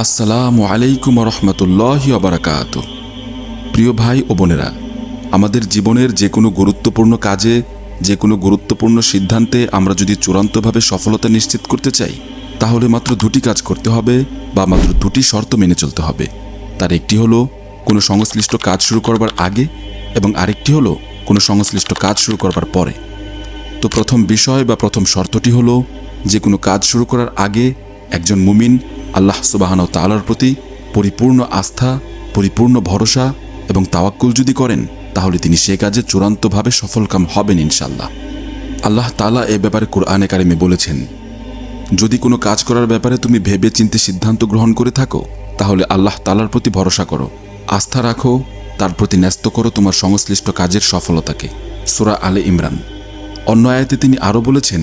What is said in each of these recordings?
আসসালামু আলাইকুম রহমতুল্লাহ আবরাকাত প্রিয় ভাই ও বোনেরা, আমাদের জীবনের যে কোনো গুরুত্বপূর্ণ কাজে, যে কোনো গুরুত্বপূর্ণ সিদ্ধান্তে আমরা যদি চূড়ান্তভাবে সফলতা নিশ্চিত করতে চাই, তাহলে মাত্র দুটি কাজ করতে হবে বা মাত্র দুটি শর্ত মেনে চলতে হবে। তার একটি হলো, কোনো সংশ্লিষ্ট কাজ শুরু করবার আগে এবং আরেকটি হলো, কোনো সংশ্লিষ্ট কাজ শুরু করবার পরে। তো প্রথম বিষয় বা প্রথম শর্তটি হলো, যে কোনো কাজ শুরু করার আগে একজন মুমিন আল্লাহ সুবাহান তালার প্রতি পরিপূর্ণ আস্থা, পরিপূর্ণ ভরসা এবং তাওয়াক্কুল যদি করেন, তাহলে তিনি সে কাজে চূড়ান্তভাবে সফলকাম হবেন ইনশাল্লাহ আল্লাহ তালা এ ব্যাপারে কোরআনে কারিমে বলেছেন, যদি কোনো কাজ করার ব্যাপারে তুমি ভেবে চিন্তে সিদ্ধান্ত গ্রহণ করে থাকো, তাহলে আল্লাহ তালার প্রতি ভরসা করো। আস্থা রাখো, তার প্রতি ন্যস্ত করো তোমার সংশ্লিষ্ট কাজের সফলতাকে। সুরা আলে ইমরান। অন্য আয়াতে তিনি আরও বলেছেন,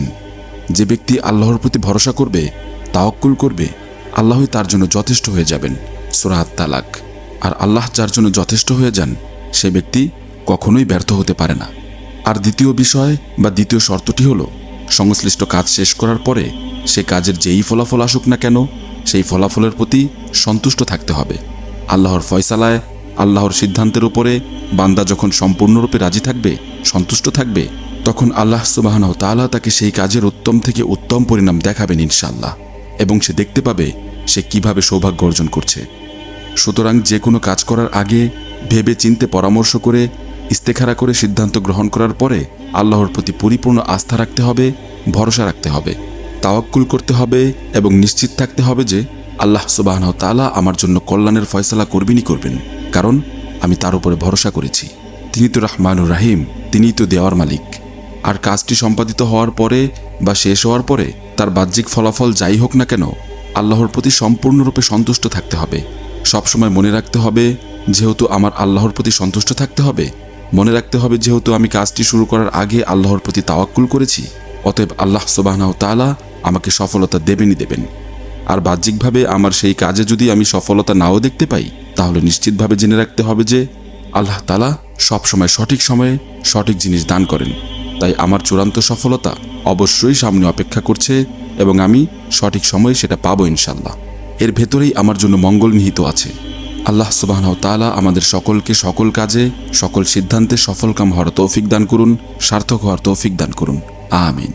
যে ব্যক্তি আল্লাহর প্রতি ভরসা করবে, তাওয়াক্কুল করবে আল্লাহই তার জন্য যথেষ্ট হয়ে যাবেন সুরাহাত তালাক আর আল্লাহ যার জন্য যথেষ্ট হয়ে যান, সে ব্যক্তি কখনোই ব্যর্থ হতে পারে না। আর দ্বিতীয় বিষয় বা দ্বিতীয় শর্তটি হলো, সংশ্লিষ্ট কাজ শেষ করার পরে সে কাজের যেই ফলাফল আসুক না কেন, সেই ফলাফলের প্রতি সন্তুষ্ট থাকতে হবে। আল্লাহর ফয়সালায়, আল্লাহর সিদ্ধান্তের উপরে বান্দা যখন সম্পূর্ণরূপে রাজি থাকবে, সন্তুষ্ট থাকবে, তখন আল্লাহ সুবাহন তাআলা তাকে সেই কাজের উত্তম থেকে উত্তম পরিণাম দেখাবেন ইনশাল্লাহ এবং সে দেখতে পাবে সে কীভাবে সৌভাগ্য অর্জন করছে। সুতরাং যে কোনো কাজ করার আগে ভেবে চিনতে পরামর্শ করে, ইস্তেখারা করে সিদ্ধান্ত গ্রহণ করার পরে আল্লাহর প্রতি পরিপূর্ণ আস্থা রাখতে হবে, ভরসা রাখতে হবে, তাওয়াক্কুল করতে হবে এবং নিশ্চিত থাকতে হবে যে আল্লাহ সুবাহ তালা আমার জন্য কল্যাণের ফয়সলা করবেনই করবেন। কারণ আমি তার উপরে ভরসা করেছি। তিনি তো রহমানুর রাহিম, তিনিই তো দেওয়ার মালিক। আর কাজটি সম্পাদিত হওয়ার পরে বা শেষ হওয়ার পরে তার বাহ্যিক ফলাফল যাই হোক না কেন, আল্লাহর প্রতি সম্পূর্ণরূপে সন্তুষ্ট থাকতে হবে। সবসময় মনে রাখতে হবে, যেহেতু আমার আল্লাহর প্রতি সন্তুষ্ট থাকতে হবে, মনে রাখতে হবে যেহেতু আমি কাজটি শুরু করার আগে আল্লাহর প্রতি তাওয়াক্কুল করেছি, অতএব আল্লাহ সুবাহনাহ তালা আমাকে সফলতা দেবেনই দেবেন। আর বাহ্যিকভাবে আমার সেই কাজে যদি আমি সফলতা নাও দেখতে পাই, তাহলে নিশ্চিতভাবে জেনে রাখতে হবে যে আল্লাহ তালা সবসময় সঠিক সময়ে সঠিক জিনিস দান করেন। তাই আমার চূড়ান্ত সফলতা অবশ্যই সামনে অপেক্ষা করছে এবং আমি সঠিক সময়ে সেটা পাবো ইনশাল্লাহ এর ভেতরেই আমার জন্য মঙ্গল নিহিত আছে। আল্লাহ সুবাহ তালা আমাদের সকলকে সকল কাজে, সকল সিদ্ধান্তে সফলকাম হওয়ার তৌফিক দান করুন, সার্থক হওয়ার তৌফিক দান করুন। আমিন।